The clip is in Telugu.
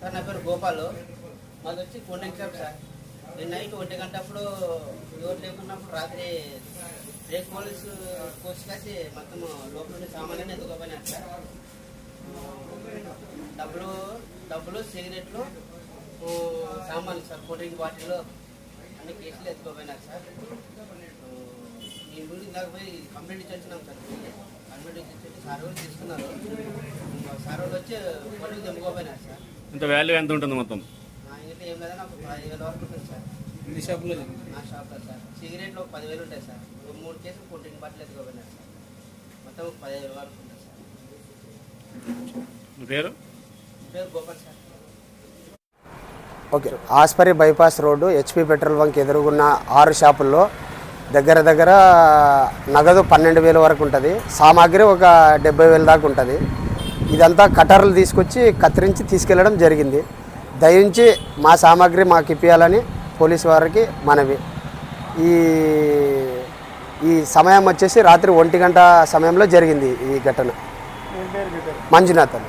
సార్ నా పేరు గోపాల్. మాది వచ్చి కొండెం షాప్ సార్. నేను నైట్ ఒంటి గంట అప్పుడు ఎవరు లేకున్నప్పుడు రాత్రి బ్రేక్ పోలీసు కోసి కాసి మొత్తం లోపల ఉండే సామాన్యాన్ని ఎత్తుకోపోయినారు సార్. డబ్బులు డబ్బులు సిగరెట్లు సామాన్లు సార్ కూల్ డ్రింక్ బాటిల్ అన్ని కేసులు ఎత్తుకోపోయినారు సార్. ఈ బిల్డింగ్ దాకా పోయి కంప్లైంట్ ఇచ్చి వచ్చినాం సార్. కంప్లైంట్ ఇచ్చి వచ్చి సార్ వాళ్ళు తీసుకున్నారు. సార్ వాళ్ళు వచ్చి బట్టలు తెమ్ముకోపోయినారు సార్. ఇంత వాల్యూ ఎంత ఉంటుంది మొత్తం? నా ఇంట్లో ఏం లేదని ఒక పదివేల వరకు ఉంటుంది సార్. మీ షాపులో నా షాప్లో సార్. సిగరెట్లు ఒక పదివేలు ఉంటాయి సార్. ఒక మూడు కేసులు కూల్ డ్రింక్ బాటిల్ ఎత్తుకోపోయినారు సార్. మొత్తం ఒక పదివేల వరకు ఉంటుంది సార్. మీ పేరు? పేరు Gopal sir. Okay. Aspari bypass road HP petrol bunk ఎదురుగున్న ఆరు షాపుల్లో దగ్గర దగ్గర నగదు పన్నెండు వేల వరకు ఉంటుంది. సామాగ్రి ఒక డెబ్బై వేల దాకా ఉంటుంది. ఇదంతా కటర్లు తీసుకొచ్చి కత్తిరించి తీసుకెళ్ళడం జరిగింది. దయించి మా సామాగ్రి మాకు ఇప్పించాలని పోలీసు వారికి మనవి. ఈ ఈ సమయం వచ్చేసి రాత్రి ఒంటి గంట సమయంలో జరిగింది ఈ ఘటన. మంజునాథ్ అని.